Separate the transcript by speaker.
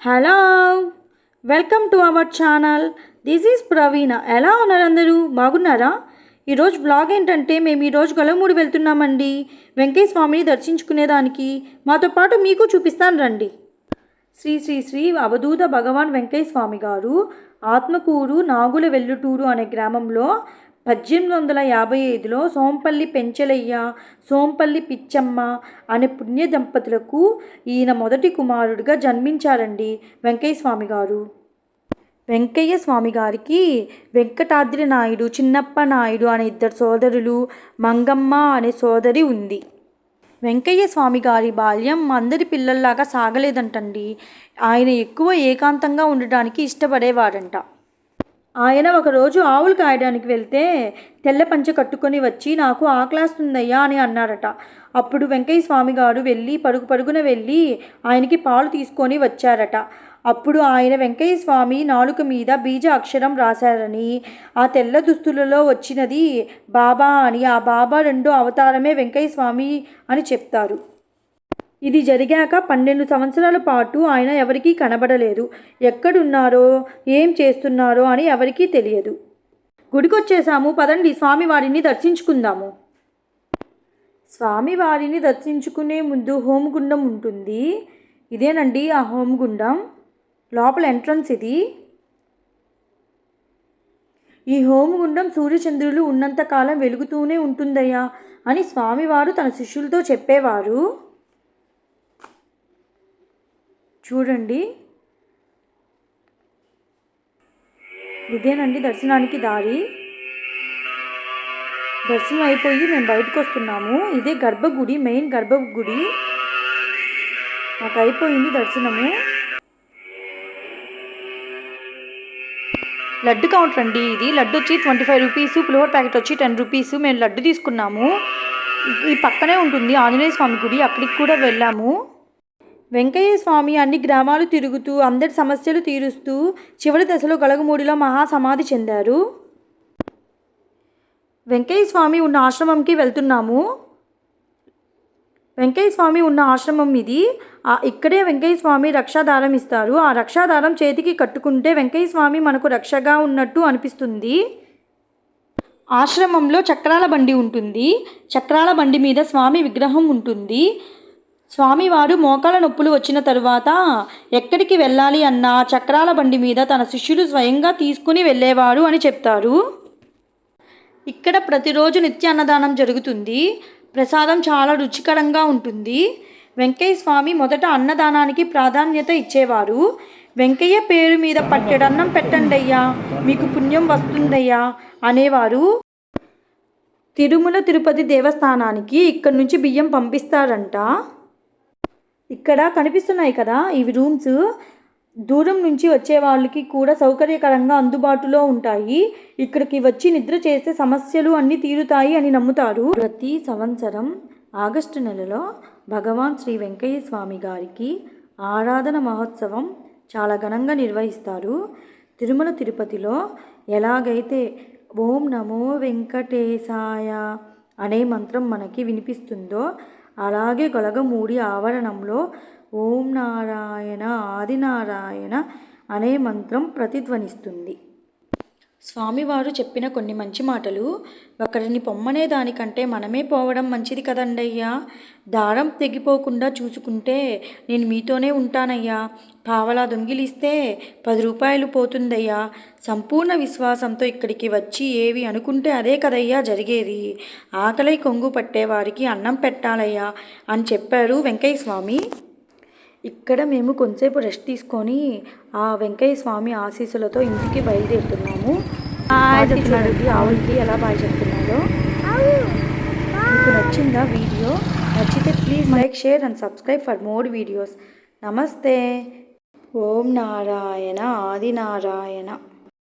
Speaker 1: Hello welcome to our channel. This is Praveena. ఎలా ఉన్నారు అందరూ? బాగున్నారా? ఈరోజు బ్లాగ్ ఏంటంటే మేము ఈరోజు గొలమూడి వెళ్తున్నామండి. వెంకయ్య స్వామిని దర్శించుకునేదానికి. మాతో పాటు మీకు చూపిస్తాను రండి. శ్రీ శ్రీ శ్రీ అవధూత భగవాన్ వెంకయ్య స్వామి గారు ఆత్మకూరు నాగుల వెల్లుటూరు అనే గ్రామంలో పద్దెనిమిది వందల యాభై ఐదులో సోంపల్లి పెంచలయ్య సోంపల్లి పిచ్చమ్మ అనే పుణ్య దంపతులకు ఈయన మొదటి కుమారుడిగా జన్మించారండి వెంకయ్య స్వామి గారు. వెంకయ్య స్వామి గారికి వెంకటాద్రి నాయుడు చిన్నప్ప నాయుడు అనే ఇద్దరు సోదరులు మంగమ్మ అనే సోదరి ఉంది. వెంకయ్య స్వామి గారి బాల్యం అందరి పిల్లల్లాగా సాగలేదంటండి. ఆయన ఎక్కువ ఏకాంతంగా ఉండడానికి ఇష్టపడేవారంట. ఆయన ఒకరోజు ఆవులు కాయడానికి వెళ్తే తెల్ల పంచ కట్టుకొని వచ్చి నాకు ఆకలాస్తుందయ్యా అని అన్నారట. అప్పుడు వెంకయ్య స్వామి గారు వెళ్ళి పరుగు పరుగున వెళ్ళి ఆయనకి పాలు తీసుకొని వచ్చారట. అప్పుడు ఆయన వెంకయ్య స్వామి నాలుక మీద బీజ అక్షరం రాశారని ఆ తెల్ల దుస్తులలో వచ్చినది బాబా అని ఆ బాబా రెండో అవతారమే వెంకయ్య స్వామి అని చెప్తారు. ఇది జరిగాక పన్నెండు సంవత్సరాల పాటు ఆయన ఎవరికీ కనబడలేదు. ఎక్కడున్నారో ఏం చేస్తున్నారో అని ఎవరికీ తెలియదు. గుడికొచ్చేసాము పదండి స్వామివారిని దర్శించుకుందాము. స్వామివారిని దర్శించుకునే ముందు హోమగుండం ఉంటుంది. ఇదేనండి ఆ హోమగుండం లోపల ఎంట్రన్స్ ఇది. ఈ హోమగుండం సూర్యచంద్రులు ఉన్నంతకాలం వెలుగుతూనే ఉంటుందయ్యా అని స్వామివారు తన శిష్యులతో చెప్పేవారు. చూడండి. ఇదేనండి దర్శనానికి దారి. దర్శనం అయిపోయి మేము బయటకు వస్తున్నాము ఇదే గర్భగుడి మెయిన్ గర్భగుడి. మాకు అయిపోయింది దర్శనము. లడ్డు కౌంటర్ అండి ఇది. లడ్డు వచ్చి twenty five rupees pulihora packet వచ్చి టెన్ రూపీస్. మేము లడ్డు తీసుకున్నాము. ఈ పక్కనే ఉంటుంది ఆంజనేయ స్వామి గుడి అక్కడికి కూడా వెళ్ళాము. వెంకయ్య స్వామి అన్ని గ్రామాలు తిరుగుతూ అందరి సమస్యలు తీరుస్తూ చివరి దశలో గలగమూడిలో మహాసమాధి చెందారు. వెంకయ్య స్వామి ఉన్న ఆశ్రమంకి వెళ్తున్నాము. వెంకయ్య స్వామి ఉన్న ఆశ్రమం ఇది. ఇక్కడే వెంకయ్య స్వామి రక్షాదారం ఇస్తారు. ఆ రక్షాదారం చేతికి కట్టుకుంటే వెంకయ్య స్వామి మనకు రక్షగా ఉన్నట్టు అనిపిస్తుంది. ఆశ్రమంలో చక్రాల బండి ఉంటుంది. చక్రాల బండి మీద స్వామి విగ్రహం ఉంటుంది. స్వామివారు మోకాల నొప్పులు వచ్చిన తరువాత ఎక్కడికి వెళ్ళాలి అన్న చక్రాల బండి మీద తన శిష్యులు స్వయంగా తీసుకుని వెళ్ళేవారు అని చెప్తారు. ఇక్కడ ప్రతిరోజు నిత్య అన్నదానం జరుగుతుంది. ప్రసాదం చాలా రుచికరంగా ఉంటుంది. వెంకయ్య స్వామి మొదట అన్నదానానికి ప్రాధాన్యత ఇచ్చేవారు. వెంకయ్య పేరు మీద పట్టెడన్నం పెట్టండి అయ్యా మీకు పుణ్యం వస్తుందయ్యా అనేవారు. తిరుమల తిరుపతి దేవస్థానానికి ఇక్కడి నుంచి బియ్యం పంపిస్తారంట. ఇక్కడ కనిపిస్తున్నాయి కదా ఇవి రూమ్స్. దూరం నుంచి వచ్చే వాళ్ళకి కూడా సౌకర్యకరంగా అందుబాటులో ఉంటాయి. ఇక్కడికి వచ్చి నిద్ర చేస్తే సమస్యలు అన్నీ తీరుతాయి అని నమ్ముతారు. ప్రతి సంవత్సరం ఆగస్టు నెలలో భగవాన్ శ్రీ వెంకయ్య స్వామి గారికి ఆరాధన మహోత్సవం చాలా ఘనంగా నిర్వహిస్తారు. తిరుమల తిరుపతిలో ఎలాగైతే ఓం నమో వెంకటేశాయ అనే మంత్రం మనకి వినిపిస్తుందో అలాగే గొలగమూడి ఆవరణంలో ఓం నారాయణ ఆదినారాయణ అనే మంత్రం ప్రతిధ్వనిస్తుంది. స్వామివారు చెప్పిన కొన్ని మంచి మాటలు ఒకరిని పొమ్మనే దానికంటే మనమే పోవడం మంచిది కదండయ్యా. దారం తెగిపోకుండా చూసుకుంటే నేను మీతోనే ఉంటానయ్యా. పావలా దొంగిలిస్తే పది రూపాయలు పోతుందయ్యా. సంపూర్ణ విశ్వాసంతో ఇక్కడికి వచ్చి ఏవి అనుకుంటే అదే కదయ్యా జరిగేది. ఆకలి కొంగు పట్టేవారికి అన్నం పెట్టాలయ్యా అని చెప్పారు వెంకయ్య స్వామి ఇక్కడ మేము కొంతసేపు రెస్ట్ తీసుకొని ఆ వెంకయ్య స్వామి ఆశీస్సులతో ఇంటికి బయలుదేరుతున్నాము. చూడండి ఆవులకి ఎలా బాగా చెప్తున్నారో మీకు నచ్చిందా వీడియో? నచ్చితే please like share and subscribe for more videos. నమస్తే. ఓం నారాయణ ఆది నారాయణ